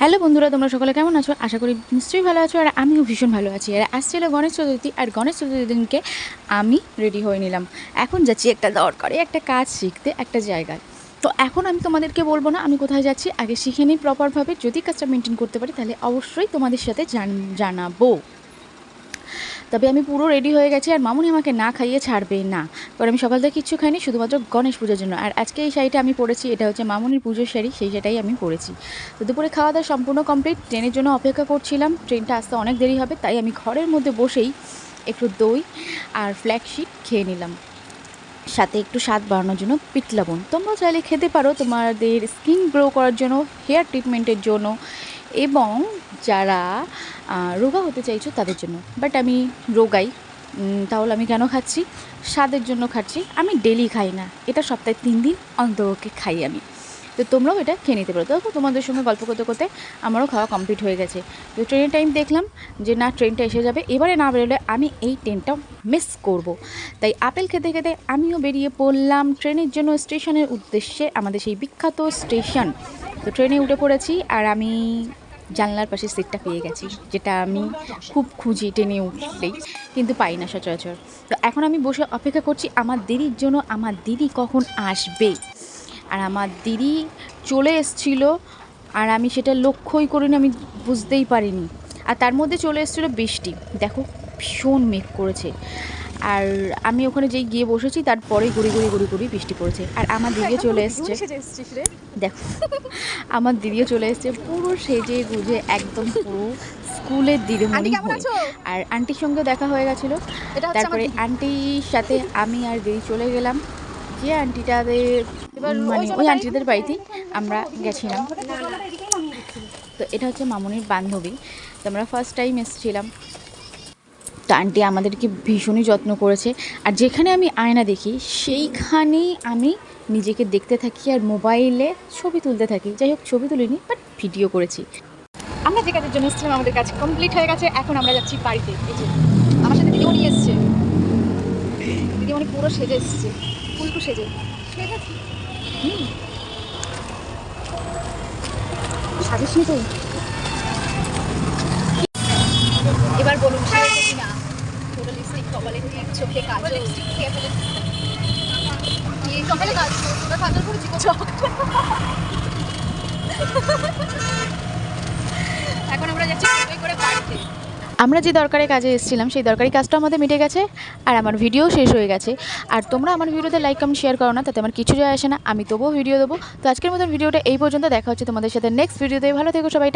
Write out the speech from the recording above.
Hello বন্ধুরা, তোমরা সকলে কেমন আছো? আশা করি নিশ্চয়ই ভালো আছো, আর আমিও ভীষণ ভালো আছি। আর আসছিল গণেশ চতুর্থী, আর গণেশ চতুর্থী দিনকে আমি রেডি হয়ে নিলাম। এখন যাচ্ছি একটা দরকারে, একটা কাজ শিখতে, একটা জায়গায়। তো এখন আমি তোমাদেরকে বলব না, আমি কোথায় যাচ্ছি, আগে শিখে নিই প্রপারভাবে যদি কাজটা মেনটেন করতে পারি, তাহলে অবশ্যই তোমাদের সাথে জান- জানাব। তবে আমি পুরো রেডি হয়ে গেছি আর মামুনি আমাকে না খাইয়ে ছাড়বে না। কারণ আমি সকাল থেকে কিচ্ছু খাইনি, শুধুমাত্র গণেশ পুজোর জন্য। আর আজকে এই শাড়িটা আমি পরেছি, এটা হচ্ছে মামুনির পুজোর শাড়ি, সেই শাড়িটাই আমি পরেছি। তো দুপুরে খাওয়া দাওয়া সম্পূর্ণ কমপ্লিট ট্রেনের জন্য অপেক্ষা করছিলাম। ট্রেনটা আসতে অনেক দেরি হবে, তাই আমি ঘরের মধ্যে বসেই একটু দই আর ফ্ল্যাগশিট খেয়ে নিলাম। সাথে একটু স্বাদ বাড়ানোর জন্য পিট তোমরাও চাইলে খেতে পারো তোমাদের স্কিন গ্রো করার জন্য হেয়ার ট্রিটমেন্টের জন্য। এবং যারা রোগা হতে চাইছো তাদের জন্য। বাট আমি রোগাই। তাহলে আমি কেন খাচ্ছি? স্বাদের জন্য খাচ্ছি। আমি ডেলি খাই না। এটা সপ্তাহে তিন দিন অন্তরকে খাই আমি। তো তোমরাও এটা খেয়ে নিতে পারো। দেখো তোমাদের সঙ্গে গল্প করতে করতে আমারও খাওয়া কমপ্লিট হয়ে গেছে। তো ট্রেনের টাইম দেখলাম যে, না ট্রেনটা এসে যাবে। এবারে না বেরোলে আমি এই ট্রেনটা মিস করব। তাই আপেল খেতে খেতে আমিও বেরিয়ে পড়লাম ট্রেনের জন্য স্টেশনের উদ্দেশ্যে আমাদের সেই বিখ্যাত স্টেশন তো ট্রেনে উঠে পড়েছি আর আমি জানলার পাশে সিটটা পেয়ে গেছি, যেটা আমি খুব খুঁজি টেনে উঠলেই কিন্তু পাই না সচরাচর। তো এখন আমি বসে অপেক্ষা করছি আমার দিদির জন্য, আমার দিদি কখন আসবে? আর আমার দিদি চলে এসছিল, আর আমি সেটা লক্ষ্যই করিনি, আমি বুঝতেই পারিনি। আর তার মধ্যে চলে এসেছিল বৃষ্টি। দেখো, ভীষণ মেঘ করেছে। আর আমি ওখানে যেই গিয়ে বসেছি তারপরে গুড়ি গুড়ি গুড়ি গুড়ি বৃষ্টি পড়েছে। আর আমার দিদিও চলে এসছে। দেখো আমার দিদিও চলে এসছে। পুরো সেজে গুজে একদম পুরো স্কুলের দিদিমণি আর আন্টির সঙ্গে দেখা হয়ে গেছিল। তারপরে আন্টির সাথে আমি আর দিদি চলে গেলাম। যে আন্টিটাদের মানে ওই আন্টিদের বাড়িতেই আমরা গেছিলাম। তো এটা হচ্ছে মামনির বান্ধবী। তো আমরা ফার্স্ট টাইম এসেছিলাম। তো আন্টি আমাদেরকে ভীষণই যত্ন করেছে। আর যেখানে আমি আয়না দেখি, সেইখানেই আমি নিজেকে দেখতে থাকি আর মোবাইলে ছবি তুলতে থাকি। যাই হোক, ছবি তুলিনি বাট ভিডিও করেছি। আমরা যে কাজের জন্য এসেছিলাম, আমাদের কাজ কমপ্লিট হয়ে গেছে। এখন আমরা যাচ্ছি বাড়িতে। আমার সাথে দিদিমণি এসছে। দিদিমণি পুরো সেজে এসছে। ফুলকু সেজে। হুম। সাজিস নি তুই এবার বলুন সেজেছে কি না পুরো লিপস্টিক আমরা যে দরকারি কাজে এসেছিলাম, সেই দরকারি কাজটা আমাদের মিটে গেছে, আর আমার ভিডিও শেষ হয়ে গেছে। আর তোমরা আমার ভিডিওতে লাইক কমেন্ট শেয়ার করো না, তাতে আমার কিছু যায় আসে না, আমি তবুও ভিডিও দেবো। তো আজকের মতন ভিডিওটা এই পর্যন্ত, দেখা হচ্ছে তোমাদের সাথে নেক্সট ভিডিওতে। ভালো থেকো সবাই